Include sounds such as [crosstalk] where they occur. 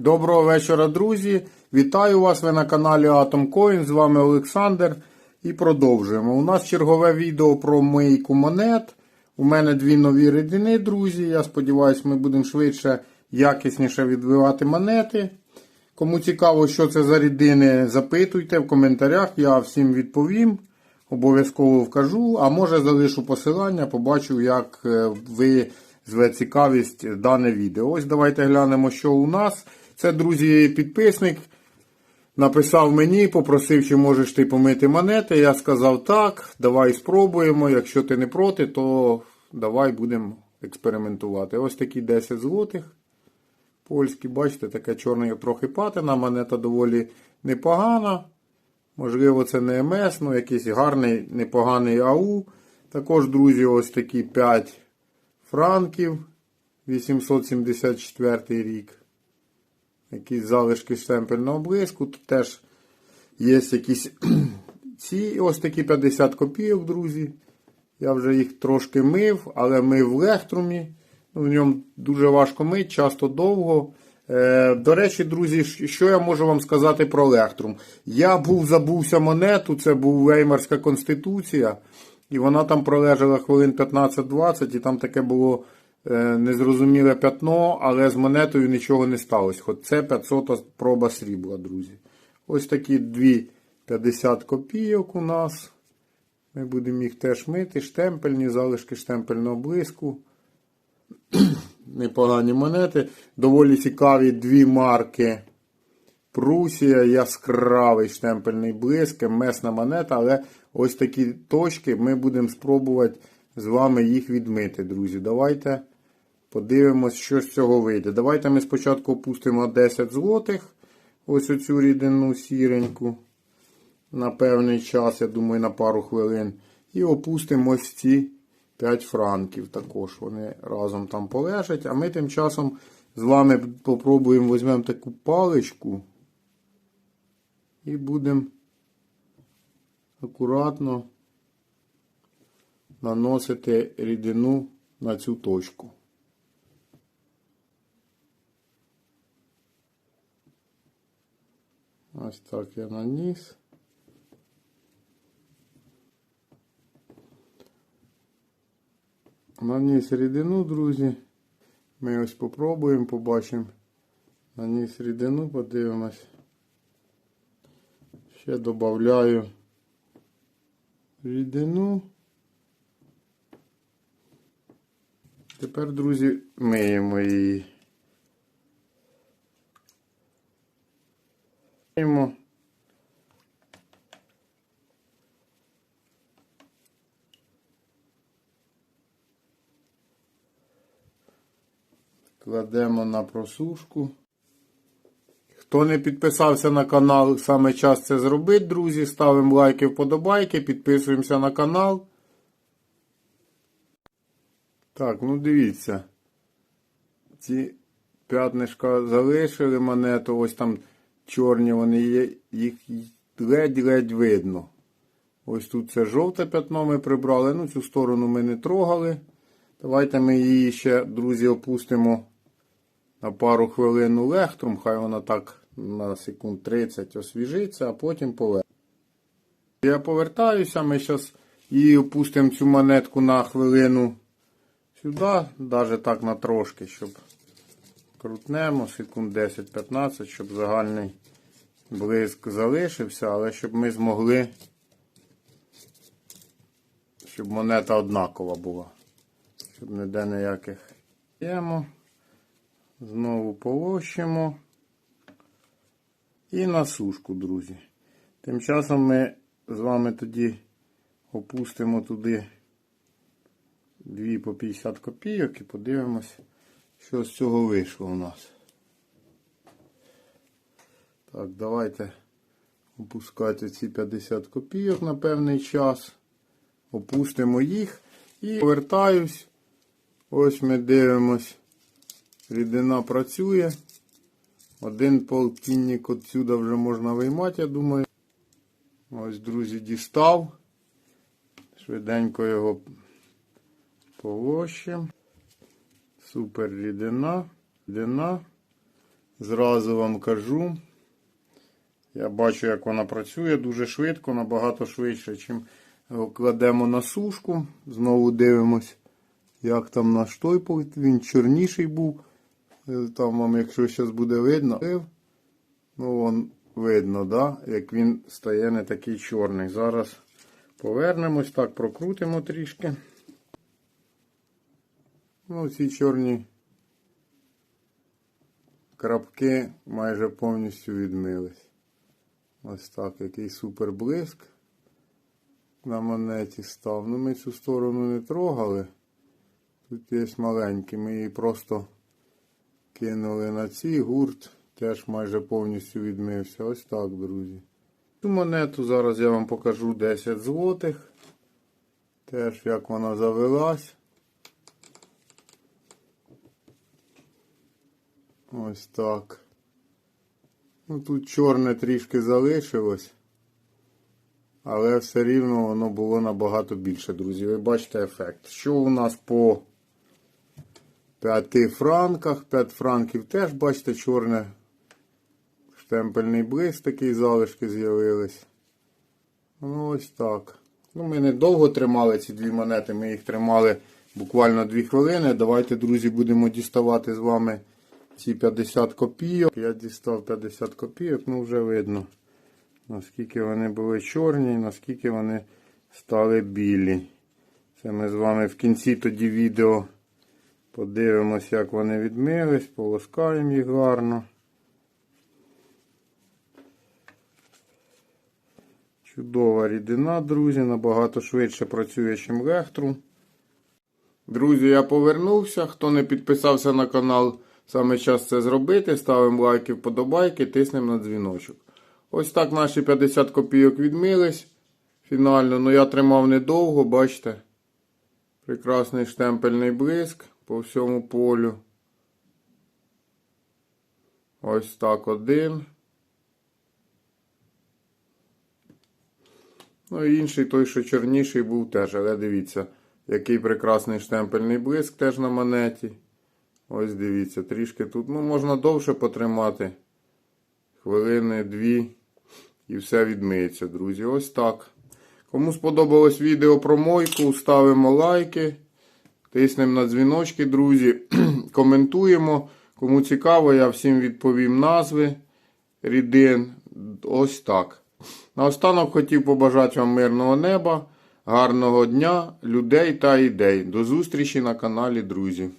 Доброго вечора, друзі! Вітаю вас! Ви на каналі Atom Coin. З вами Олександр. І продовжуємо. У нас чергове відео про мийку монет. У мене дві нові рідини, друзі. Я сподіваюся, ми будемо швидше, якісніше відбивати монети. Кому цікаво, що це за рідини, запитуйте в коментарях. Я всім відповім. Обов'язково вкажу, а може залишу посилання, побачу, як е, ви зве цікавість дане відео. Ось давайте глянемо, що у нас. Це, друзі, підписник. Написав мені, попросив, чи можеш ти помити монети. Я сказав так, давай спробуємо. Якщо ти не проти, то давай будемо експериментувати. Ось такі 10 злотих. Польські, бачите, така чорна трохи патина, монета доволі непогана. Можливо, це не МС, ну якийсь гарний, непоганий АУ. Також, друзі, ось такі 5 франків. 874 рік. Якісь залишки штемпельного блиску. Тут теж є якісь [clears throat] ці ось такі 50 копійок, друзі. Я вже їх трошки мив, але мив в лехтрумі. Ну, В ньому дуже важко мити, часто довго. Е, до речі, друзі, що я можу вам сказати про Лектрум? Я був забувся монету, це був Веймарська конституція, і вона там пролежала хвилин 15-20, і там таке було незрозуміле пятно, але з монетою нічого не сталося. Хоч це 500 проба срібла, друзі. Ось такі дві 50 копійок у нас. Ми будемо їх теж мити. Штемпельні, залишки штемпельного блиску [clears throat] непогані монети. Доволі цікаві дві марки. Прусія, яскравий штемпельний блиск, месна монета, але ось такі точки ми будемо спробувати з вами їх відмити, друзі. Давайте подивимось, що з цього вийде. Давайте ми спочатку опустимо 10 злотих. Ось оцю рідину сіреньку. На певний час, я думаю, на пару хвилин. І опустимо ось ці 5 франків також. Вони разом там полежать. А ми тим часом з вами попробуємо візьмемо таку паличку і будемо акуратно наносити рідину на цю точку. Ось так я наніс. Наніс рідину, друзі. Ми ось попробуємо, побачимо. Наніс рідину, подивимось. Ще додаю рідину. Тепер, друзі, миємо її. Миємо. Кладемо на просушку. Хто не підписався на канал, саме час це зробити, друзі. Ставимо лайки, вподобайки, підписуємося на канал. Так, ну дивіться. Ці п'ятнишка залишили монету, ось там чорні вони є, їх ледь-ледь видно. Ось тут це жовте п'ятно ми прибрали, ну цю сторону ми не трогали. Давайте ми її ще, друзі, опустимо на пару хвилин у лехтрум, хай вона так на секунд 30 освіжиться, а потім повернемо. Я повертаюся, ми зараз її опустимо цю монетку на хвилину сюди, навіть так на трошки, щоб крутнемо секунд 10-15, щоб загальний блиск залишився, але щоб ми змогли, щоб монета однакова була. Щоб ніде ніяких ємо. Знову полощимо. І на сушку, друзі. Тим часом ми з вами тоді опустимо туди 2 по 50 копійок і подивимось, що з цього вийшло у нас. Так, давайте опускати ці 50 копійок на певний час. Опустимо їх і повертаюсь. Ось ми дивимось. Рідина працює. Один полтинник отсюда вже можна виймати, я думаю. Ось, друзі, дістав. Швиденько його полощимо. Супер рідина. Рідина. Зразу вам кажу. Я бачу, як вона працює дуже швидко, набагато швидше, чим кладемо на сушку. Знову дивимось, як там наш той пульт. Він чорніший був. Е, Там вам, якщо зараз буде видно, ну вон видно, да? як він стає не такий чорний. Зараз повернемось, так, прокрутимо трішки. Ну, ці чорні крапки майже повністю відмились. Ось так, який супер блиск на монеті став. Ну, ми цю сторону не трогали. Тут є маленький. Ми її просто кинули на цей гурт. Теж майже повністю відмився. Ось так, друзі. Цю монету зараз я вам покажу 10 злотих. Теж як вона завелась. Ось так. Ну тут чорне трішки залишилось. Але все рівно воно було набагато більше, друзі. Ви бачите ефект. Що у нас по 5 франках? 5 франків теж, бачите, чорне штемпельний блиск, такий залишки з'явились. Ну ось так. Ну, ми не довго тримали ці дві монети, ми їх тримали буквально 2 хвилини. Давайте, друзі, будемо діставати з вами ці 50 копійок. Я дістав 50 копійок, ну вже видно, наскільки вони були чорні, наскільки вони стали білі. Це ми з вами в кінці тоді відео подивимось, як вони відмились, полоскаємо їх гарно. Чудова рідина, друзі, набагато швидше працює, ніж лехтру. Друзі, я повернувся. Хто не підписався на канал, саме час це зробити. Ставимо лайки, вподобайки, тиснемо на дзвіночок. Ось так наші 50 копійок відмились. Фінально, ну я тримав недовго, бачите. Прекрасний штемпельний блиск по всьому полю. Ось так один. Ну і інший той, що чорніший був теж, але дивіться, який прекрасний штемпельний блиск теж на монеті. Ось дивіться, трішки тут. Ну, можна довше потримати. Хвилини, дві. І все відмиється, друзі. Ось так. Кому сподобалось відео про мойку, ставимо лайки. Тиснемо на дзвіночки, друзі. [clears throat] Коментуємо. Кому цікаво, я всім відповім назви рідин. Ось так. Наостанок хотів побажати вам мирного неба, гарного дня, людей та ідей. До зустрічі на каналі, друзі.